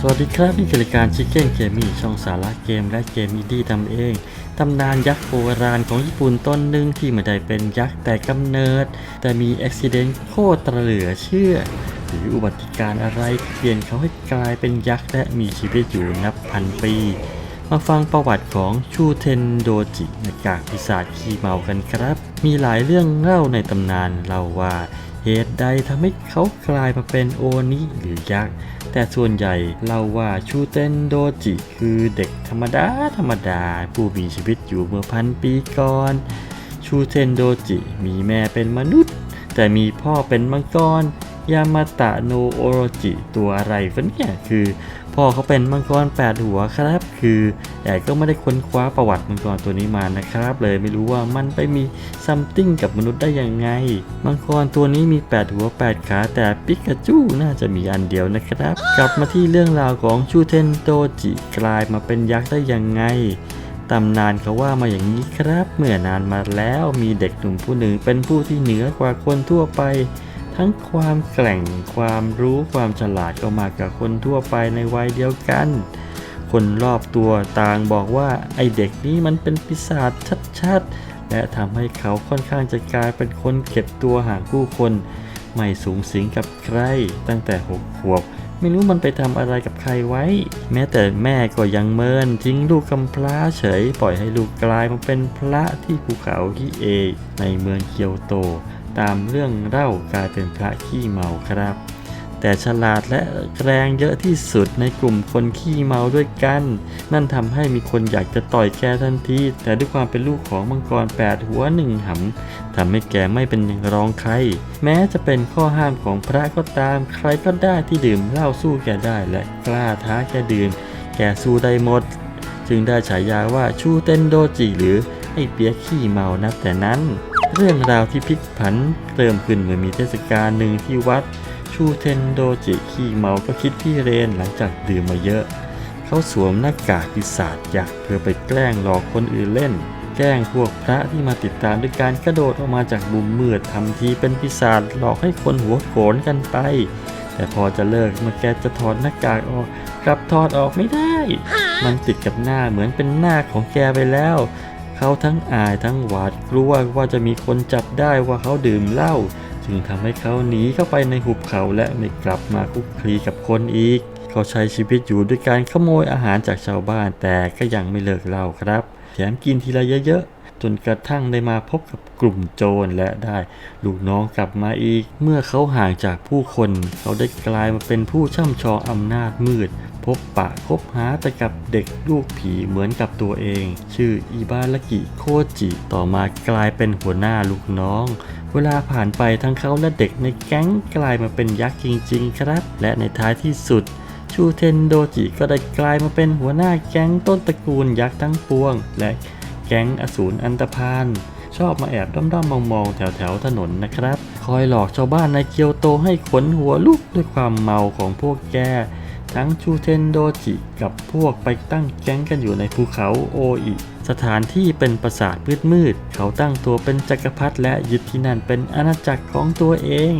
สวัสดีครับนี่คือรายการชิคเก้นเกมมี่ช่องสาระเกมและเกมอินดี้ทำเองตำนานยักษ์โบราณของญี่ปุ่นต้นหนึ่งที่ไม่ได้เป็นยักษ์แต่กำเนิด แต่มีอุบิเหตุโคตรเหลือเชื่อ หรืออุบัติการณ์อะไรเปลี่ยนเขาให้กลายเป็นยักษ์และมีชีวิตอยู่นับพันปี มาฟังประวัติของชูเทนโดจิหน้ากากปีศาจขี้เมากันครับ มีหลายเรื่องเล่าในตำนานเล่าว่า เหตุใดทำให้เขากลายมาเป็นโอนิหรือยักษ์ แต่ส่วนใหญ่เล่าว่าชูเตนโดจิคือเด็กธรรมดาธรรมดา ผู้มีชีวิตอยู่เมื่อพันปีก่อน ชูเทนโดจิมีแม่เป็นมนุษย์ แต่มีพ่อเป็นมังกร ยามาตะโนโอโรจิตัวอะไรฟะเนี่ยคือ พ่อเขาเป็นมังกรแปดหัวครับ คือแต่ก็ไม่ได้ค้นคว้าประวัติมังกรตัวนี้มานะครับ เลยไม่รู้ว่ามันไปมีซัมติ้งกับมนุษย์ได้ยังไง มังกรตัวนี้มี8หัว8ขาแต่ปิกาจูน่าจะมีอันเดียวนะครับ กลับมาที่เรื่องราวของชูเทนโดจิกลายมาเป็นยักษ์ได้ยังไงตำนานเขาว่ามาอย่างนี้ครับ เมื่อนานมาแล้วมีเด็กหนุ่มผู้หนึ่งเป็นผู้ที่เหนือกว่าคนทั่วไป ทั้งความแกร่งความรู้ความฉลาดก็มากกับคนทั่วไปในวัยเดียวกัน คนรอบตัวต่างบอกว่าไอเด็กนี้มันเป็นปีศาจชัดๆ และทำให้เขาค่อนข้างจะกลายเป็นคนเก็บตัวห่างผู้คน ไม่สูงสิงกับใครตั้งแต่หกขวบไม่รู้มันไปทำอะไรกับใครไว้ แม้แต่แม่ก็ยังเมินทิ้งลูกกำพร้าเฉย ปล่อยให้ลูกกลายมาเป็นพระที่ภูเขาฮิเอ ในเมืองเกียวโต ตามเรื่องเล่ากลายเป็นพระขี้เมาครับ แต่ฉลาดและแรงเยอะที่สุดในกลุ่มคนขี้เมาด้วยกัน นั่นทำให้มีคนอยากจะต่อยแกทันที แต่ด้วยความเป็นลูกของมังกรแปดหัวหนึ่งหำทำให้แกไม่เป็นรองใคร แม้จะเป็นข้อห้ามของพระก็ตาม ใครก็ได้ที่ดื่มเหล้าสู้แกได้และกล้าท้าแกดื่ม แกสู้ได้หมด จึงได้ฉายาว่าชูเตนโดจิหรือไอเปียกขี้เมานับแต่นั้น เรื่องราวที่พลิกผันเริ่มขึ้นเมื่อมีเทศกาลหนึ่งที่วัด ชูเทนโดจิขี้เมาก็คิดพี่เรนหลังจากดื่มมาเยอะ เขาสวมหน้ากากปีศาจอยักเพื่อไปแกล้งหลอกคนอื่นเล่น แกล้งพวกพระที่มาติดตามด้วยการกระโดดออกมาจากมุมมืดทำทีเป็นปีศาจหลอกให้คนหัวโขนกันไป แต่พอจะเลิกเมื่อแกจะถอดหน้ากากออกกลับถอดออกไม่ได้ มันติดกับหน้าเหมือนเป็นหน้าของแกไปแล้ว เขาทั้งอายทั้งหวาดกลัวว่าจะมีคนจับได้ว่าเขาดื่มเหล้าจึงทำให้เขาหนีเข้าไปในหุบเขาและไม่กลับมาคุกคลีกับคนอีก เขาใช้ชีวิตอยู่ด้วยการขโมยอาหารจากชาวบ้านแต่ก็ยังไม่เลิกเหล้าครับแถมกินทีละเยอะๆจนกระทั่งได้มาพบกับกลุ่มโจรและได้ลูกน้องกลับมาอีก เมื่อเขาห่างจากผู้คน เขาได้กลายมาเป็นผู้ช่ำชองอำนาจมืด พบปะคบหาแต่กับเด็กลูกผีเหมือนกับตัวเอง ชื่ออิบารากิโคจิต่อมากลายเป็นหัวหน้าลูกน้อง เวลาผ่านไปทั้งเขาและเด็กในแก๊งกลายมาเป็นยักษ์จริง ๆ ครับ และในท้ายที่สุดชูเทนโดจิก็ได้กลายมาเป็นหัวหน้าแก๊งต้นตระกูลยักษ์ทั้งปวง และแก๊งอสูรอันตพานชอบมาแอบด้อมๆมองๆแถวๆถนนนะครับ คอยหลอกชาวบ้านในเกียวโตให้ขนหัวลุกด้วยความเมาของพวกแก ทั้งชูเทนโดจิกับพวกไปตั้งแก๊งกันอยู่ในภูเขาโออิ สถานที่เป็นปราสาทมืดมืดๆ เขาตั้งตัวเป็นจักรพรรดิและยึดที่นั่นเป็นอาณาจักรของตัวเอง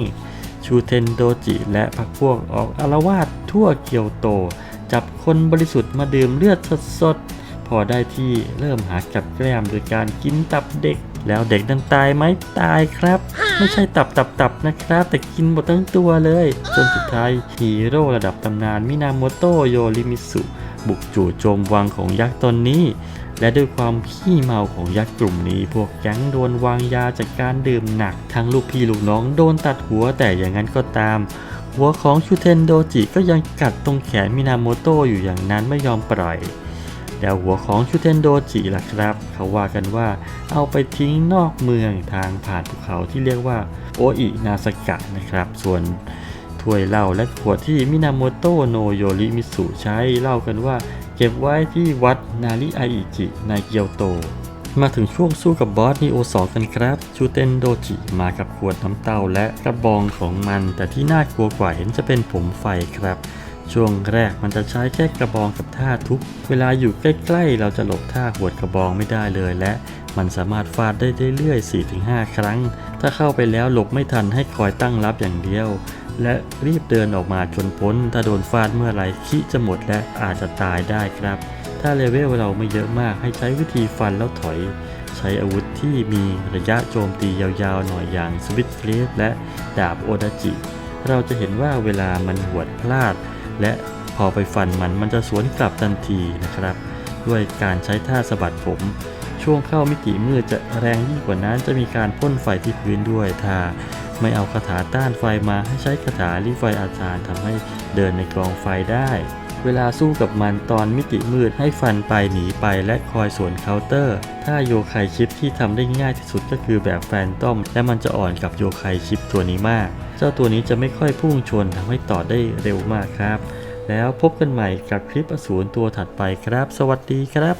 ชูเทนโดจิและพรรคพวกออกอารวาสทั่วเกียวโต จับคนบริสุทธิ์มาดื่มเลือดสดๆ พอได้ที่เริ่มหากับแกล้มโดยการกินตับเด็ก แล้วเด็กนั้นตายไหมตายครับ ไม่ใช่ตับตับตับนะครับ แต่กินหมดทั้งตัวเลย จนสุดท้ายฮีโร่ระดับตำนานมินาโมโตโยริมิสุ บุกจู่โจมวังของยักษ์ตนนี้ และด้วยความขี้เมาของยักษ์กลุ่มนี้ พวกแก๊งโดนวางยาจากการดื่มหนัก ทั้งลูกพี่ลูกน้องโดนตัดหัวแต่อย่างนั้นก็ตาม หัวของชูเทนโดจิก็ยังกัดตรงแขนมินาโมโตอยู่อย่างนั้นไม่ยอมปล่อย แล้วหัวของชูเทนโดจิล่ะครับ เขาว่ากันว่าเอาไปทิ้งนอกเมืองทางผ่านภูเขาที่เรียกว่าโออินาสกะนะครับ ส่วนถ้วยเหล้าและขวดที่มินาโมโตโนโยริมิสุใช้เล่ากันว่า เก็บไว้ที่วัดนาริอาอิจิในเกียวโต มาถึงช่วงสู้กับบอสนีโอสองกันครับชูเตนโดจิมากับขวดน้ำเต้าและกระบองของมัน แต่ที่น่ากลัวกว่าเห็นจะเป็นผมไฟครับ ช่วงแรกมันจะใช้แค่กระบองกับท่าทุบ เวลาอยู่ใกล้ๆ เราจะหลบท่าหวดกระบองไม่ได้เลยและมันสามารถฟาดได้เรื่อยๆ 4-5 ครั้ง ถ้าเข้าไปแล้วหลบไม่ทันให้คอยตั้งรับอย่างเดียว และรีบเดินออกมาจนพ้น ถ้าโดนฟาดเมื่อไหรคิจะหมดและอาจจะตายได้ครับ ถ้าเลเวลเราไม่เยอะมากให้ใช้วิธีฟันแล้วถอย ใช้อาวุธที่มีระยะโจมตียาวๆ หน่อยอย่างสวิตฟลสและดาบโอดาจิ เราจะเห็นว่าเวลามันหวดพลาด และพอไปฟันมันมันจะสวนกลับทันทีนะครับ ด้วยการใช้ท่าสะบัดผม ช่วงเข้ามิติมืดจะแรงยิ่งกว่านั้นจะมีการพ่นไฟที่พื้นด้วยถ้าไม่เอาคาถาต้านไฟมาให้ใช้คาถารีไฟอาจารย์ทำให้เดินในกองไฟได้ เวลาสู้กับมันตอนมิติมืดให้ฟันไปหนีไปและคอยสวนเคาน์เตอร์ ถ้าโยคายชิปที่ทำได้ง่ายที่สุดก็คือแบบแฟนตอม และมันจะอ่อนกับโยคายชิปตัวนี้มาก เจ้าตัวนี้จะไม่ค่อยพุ่งชนทำให้ต่อได้เร็วมากครับ แล้วพบกันใหม่กับคลิปอสูรตัวถัดไปครับ สวัสดีครับ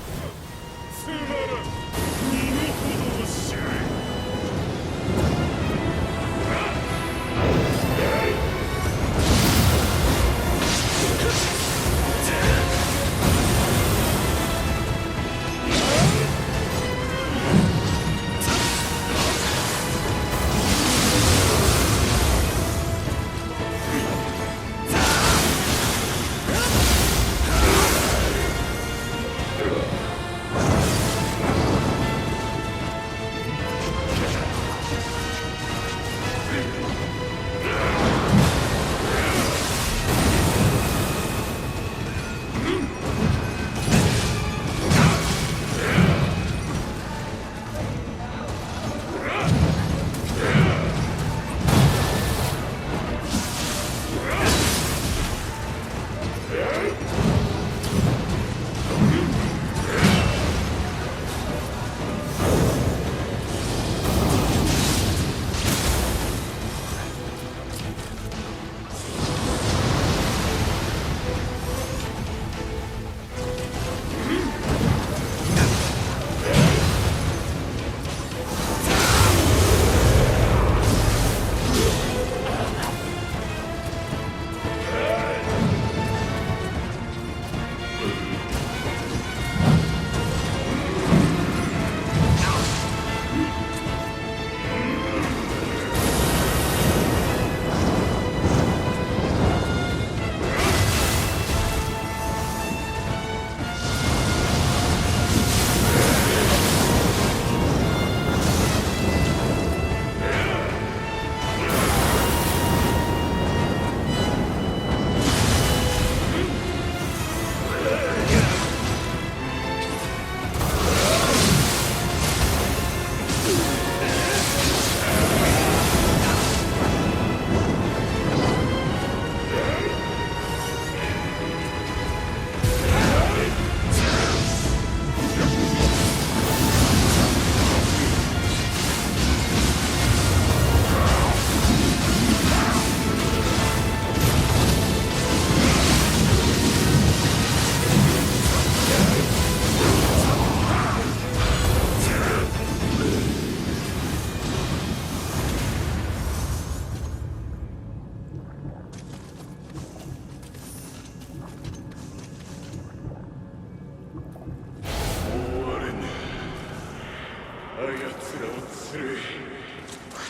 あやつらを連れ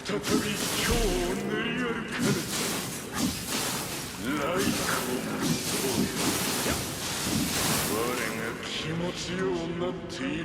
再び京を塗り歩かぬライカをそうよ我が気持ちようなっている。